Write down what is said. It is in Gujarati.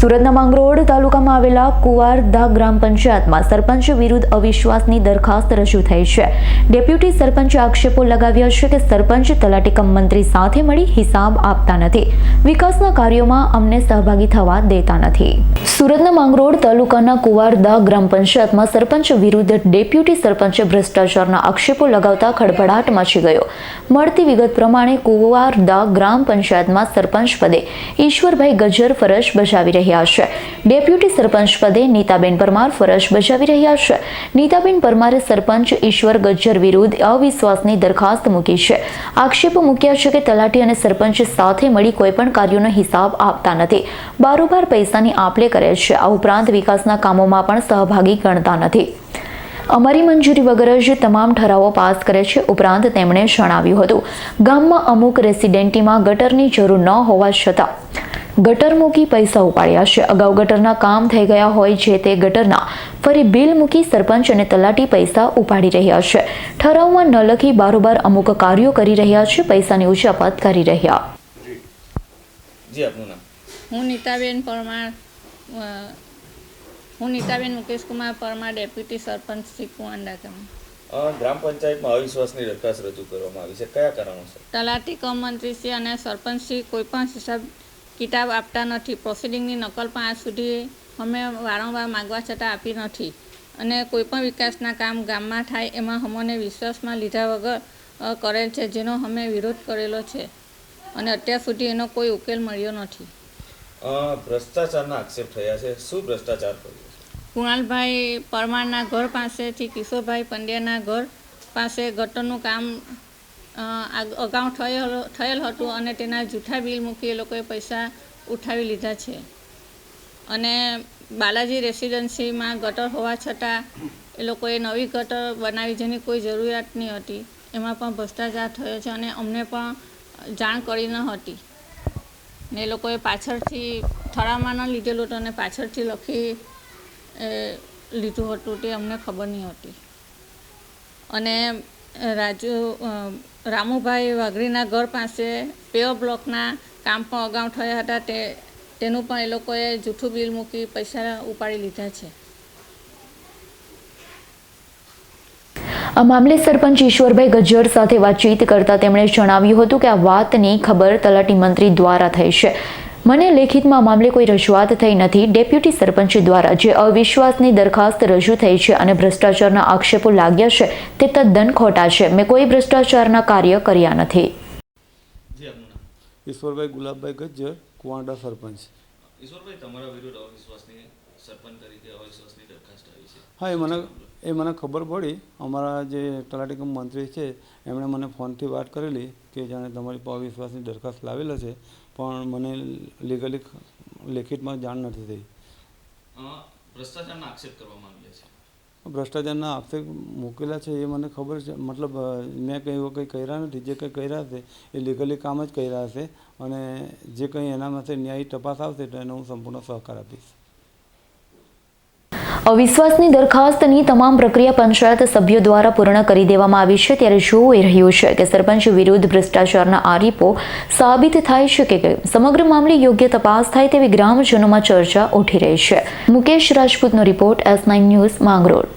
સુરતના માંગરોળ તાલુકામાં આવેલા કુવારદા ગ્રામ પંચાયતમાં સરપંચ વિરુદ્ધ અવિશ્વાસની દરખાસ્ત રજૂ થઈ છે. ડેપ્યુટી સરપંચે આક્ષેપો લગાવ્યા છે કે સરપંચ તલાટી કમ મંત્રી સાથે મળી હિસાબ આપતા નથી. વિકાસના કાર્યોમાં અમને સહભાગી થવા દેતા નથી. સુરતના માંગરોળ તાલુકાના કુવારદા ગ્રામ પંચાયતમાં સરપંચ વિરુદ્ધ ડેપ્યુટી સરપંચે ભ્રષ્ટાચારના આક્ષેપો લગાવતા ખળભળાટ મચી ગયો. મળતી વિગત પ્રમાણે કુવારદા ગ્રામ પંચાયતમાં સરપંચ પદે ઈશ્વરભાઈ ગજર ફરજ બજાવી રહ્યા છે. ડેપ્યુટી સરપંચ પદે નીતાબેન પરમાર ફરજ બજાવી રહ્યા છે. નીતાબેન પરમારે સરપંચ ઈશ્વર ગજ્જર વિરુદ્ધ અવિશ્વાસની દરખાસ્ત મૂકી છે. આક્ષેપો મૂક્યા છે કે તલાટી અને સરપંચ સાથે મળી કોઈપણ કાર્યોનો હિસાબ આપતા નથી. બારોબાર પૈસાની આપલે કરે છે. આ ઉપરાંત વિકાસના કામોમાં પણ સહભાગી ગણતા નથી. અમારી મંજૂરી વગર જ તમામ ઠરાવો પાસ કરે છે ઉપરાંત તેમણે જણાવ્યું હતું. ગામમાં અમુક રેસિડેન્ટીમાં ગટરની જરૂર ન હોવા છતાં ગટર મૂકી પૈસા ઉપાડ્યા છે. અગાઉ ગટરના કામ થઈ ગયા હોય છે તે ગટરના ફરી બિલ મૂકી સરપંચ અને તલાટી પૈસા ઉપાડી રહ્યા છે. ઠરાવમાં ન લખી બારોબાર અમુક કાર્યો કરી રહ્યા છે પૈસાની ઉછાપાત કરી રહ્યા. જી. આપનું નામ? હું નીતાબેન પરમાર હું નીતાબેન મુકેશકુમાર પરમાર ડેપ્યુટી સરપંચ શ્રી કુવાંડા ગામ. ગ્રામ પંચાયતમાં અવિશ્વાસની દરખાસ્ત રજૂ કરવામાં આવી છે. કયા કારણોસર? તલાટી કમ મંત્રીશ્રી અને સરપંચશ્રી કોઈ પણ હિસાબ કિતાબ આપતા નથી. પ્રોસિડિંગની નકલ પણ આજ સુધી અમે વારંવાર માગવા છતાં આપી નથી. અને કોઈ પણ વિકાસના કામ ગામમાં થાય એમાં અમને વિશ્વાસમાં લીધા વગર કરેલ છે જેનો અમે વિરોધ કરેલો છે. અને અત્યાર સુધી એનો કોઈ ઉકેલ મળ્યો નથી. ભ્રષ્ટાચારના આક્ષેપ થયા છે. શું ભ્રષ્ટાચાર કર્યો કુણાલભાઈ પરમારના ઘર પાસેથી કિશોરભાઈ પંડ્યાના ઘર પાસે ગટરનું કામ અગાઉ થયેલ થયેલ હતું અને તેના જૂઠા બિલ મૂકી એ લોકોએ પૈસા ઉઠાવી લીધા છે. અને બાલાજી રેસિડન્સીમાં ગટર હોવા છતાં એ લોકોએ નવી ગટર બનાવી જેની કોઈ જરૂરિયાત નહીં હતી. એમાં પણ ભ્રષ્ટાચાર થયો છે અને અમને પણ જાણ કરી ન હતી. ને એ લોકોએ પાછળથી થળામાં ન લીધેલું હતું અને પાછળથી લખી લીધું હતું તે અમને ખબર નહીં હતી. અને રાજુ રામુભાઈ વાઘરીના ઘર પાસે પેઓ બ્લોકના કામ પણ અગાઉ થયા હતા. તે, તેનું પણ એ લોકોએ જૂઠું બિલ મૂકી પૈસા ઉપાડી લીધા છે. આ મામલે સરપંચ ઈશ્વરભાઈ ગજ્જર સાથે વાતચીત કરતા તેમણે જણાવ્યું હતું કે આ વાતની ખબર તલાટી મંત્રી દ્વારા થઈ છે. મને લેખિતમાં મામલે કોઈ રજૂઆત થઈ નથી. ડેપ્યુટી સરપંચ દ્વારા જે અવિશ્વાસની દરખાસ્ત રજૂ થઈ છે અને ભ્રષ્ટાચારના આક્ષેપો લાગ્યા છે તે તદ્દન ખોટા છે. મેં કોઈ ભ્રષ્ટાચારના કાર્ય કર્યા નથી. ઈશ્વરભાઈ ગુલાબભાઈ ગજ્જર કુવાડા સરપંચ. ઈશ્વરભાઈ તમારા વિરુદ્ધ અવિશ્વાસની સરપંચ તરીકે અવિશ્વાસની દરખાસ્ત આવી છે. હા એ મને એ મને ખબર પડી. અમારા જે તલાટીકમ મંત્રી છે એમણે મને ફોનથી વાત કરેલી કે જાણે તમારી અવિશ્વાસની દરખાસ્ત લાવેલો છે પણ મને લીગલી લેખિતમાં જાણ નથી થઈ. ભ્રષ્ટાચારના આક્ષેપ કરવામાં આવ્યા છે. ભ્રષ્ટાચારના આક્ષેપ મૂકેલા છે એ મને ખબર છે. મતલબ મેં કંઈ એવું કંઈ કર્યા નથી. જે કંઈ કર્યા હશે એ લીગલી કામ જ કર્યા હશે. અને જે કંઈ એના માટે ન્યાયી તપાસ આવશે તો એનો હું સંપૂર્ણ સહકાર આપીશ. અવિશ્વાસની દરખાસ્તની તમામ પ્રક્રિયા પંચાયત સભ્યો દ્વારા પૂર્ણ કરી દેવામાં આવી છે. ત્યારે એ રહ્યું છે કે સરપંચ વિરુદ્ધ ભ્રષ્ટાચારના આરોપો સાબિત થાય છે કે સમગ્ર મામલે યોગ્ય તપાસ થાય તેવી ગ્રામજનોમાં ચર્ચા ઉઠી રહી છે. Mukesh રાજપૂતનો report S nine news Mangrol.